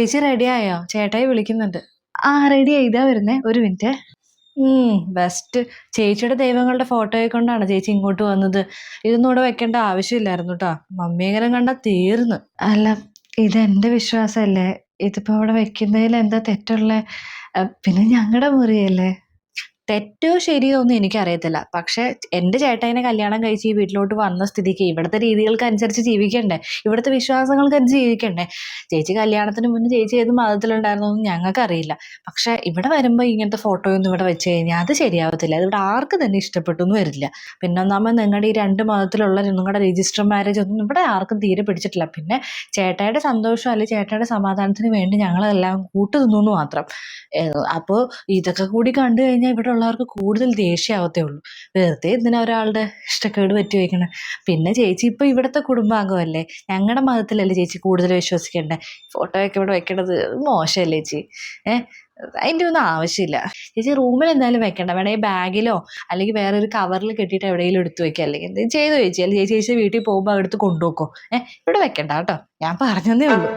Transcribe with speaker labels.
Speaker 1: ചേച്ചി റെഡിയായോ ചേട്ടായി വിളിക്കുന്നുണ്ട്. ആ റെഡി ഇതാ വരുന്നേ. ഒരു മിനിറ്റ് ബെസ്റ്റ് ചേച്ചിയുടെ ദൈവങ്ങളുടെ ഫോട്ടോയെ കൊണ്ടാണ് ചേച്ചി ഇങ്ങോട്ട് വന്നത്. ഇതൊന്നും ഇവിടെ വെക്കേണ്ട ആവശ്യമില്ലായിരുന്നു കേട്ടോ മമ്മിയെങ്കിലും കണ്ട തീർന്നു. അല്ല ഇതെന്റെ വിശ്വാസമല്ലേ ഇതിപ്പോ ഇവിടെ വെക്കുന്നതിൽ എന്താ തെറ്റുള്ള? പിന്നെ ഞങ്ങളുടെ മുറിയല്ലേ? തെറ്റോ ശരിയോ ഒന്നും എനിക്കറിയത്തില്ല. പക്ഷെ എന്റെ ചേട്ടായിനെ കല്യാണം കഴിച്ച് ഈ വീട്ടിലോട്ട് വന്ന സ്ഥിതിക്ക് ഇവിടുത്തെ രീതികൾക്ക് അനുസരിച്ച് ജീവിക്കണ്ടേ? ഇവിടുത്തെ വിശ്വാസങ്ങൾക്ക് അനുസരിച്ച് ജീവിക്കണ്ടേ? ചേച്ചി കല്യാണത്തിന് മുന്നേ ചേച്ചി ഏത് മതത്തിലുണ്ടായിരുന്നൊന്നും ഞങ്ങൾക്കറിയില്ല. പക്ഷെ ഇവിടെ വരുമ്പോൾ ഇങ്ങനത്തെ ഫോട്ടോയൊന്നും ഇവിടെ വെച്ച് കഴിഞ്ഞാൽ അത് ശരിയാവത്തില്ല. അത് ഇവിടെ ആർക്ക് തന്നെ ഇഷ്ടപ്പെട്ടു എന്ന് വരില്ല. പിന്നെ ഒന്നാമത് നിങ്ങളുടെ ഈ രണ്ട് മതത്തിലുള്ള നിങ്ങളുടെ രജിസ്റ്റർ മാരേജ് ഒന്നും ഇവിടെ ആർക്കും തീരെ പിടിച്ചിട്ടില്ല. പിന്നെ ചേട്ടായുടെ സന്തോഷം അല്ലെങ്കിൽ ചേട്ടായുടെ സമാധാനത്തിന് വേണ്ടി ഞങ്ങളെല്ലാം കൂട്ടു നിന്നു മാത്രം. അപ്പോൾ ഇതൊക്കെ കൂടി കണ്ടു കഴിഞ്ഞാൽ ഇവിടെ ഉള്ളവർക്ക് കൂടുതൽ ദേഷ്യമാവത്തേ ഉള്ളൂ. വെറുതെ എന്തിനാ ഒരാളുടെ ഇഷ്ടക്കേട് പറ്റി വയ്ക്കണേ പിന്നെ ചേച്ചി ഇപ്പോൾ ഇവിടുത്തെ കുടുംബാംഗമല്ലേ? ഞങ്ങളുടെ മതത്തിലല്ലേ ചേച്ചി കൂടുതൽ വിശ്വസിക്കണ്ടേ? ഫോട്ടോയൊക്കെ ഇവിടെ വെക്കണത് മോശമല്ലേ ചേച്ചി? ഏഹ് അതിന്റെ ഒന്നും ആവശ്യമില്ല. ചേച്ചി റൂമിൽ എന്തായാലും വെക്കണ്ട. വേണമെങ്കിൽ ബാഗിലോ അല്ലെങ്കിൽ വേറെ ഒരു കവറിൽ കെട്ടിയിട്ട് എവിടെയെങ്കിലും എടുത്ത് വെക്കുക അല്ലെങ്കിൽ എന്തെങ്കിലും ചെയ്തു ചേച്ചി അല്ലെങ്കിൽ ചേച്ചി ചേച്ചി വീട്ടിൽ പോകുമ്പോൾ അവിടുത്തെ കൊണ്ടുപോക്കോ? ഏഹ് ഇവിടെ വെക്കണ്ട കേട്ടോ. ഞാൻ പറഞ്ഞതേ ഉള്ളൂ.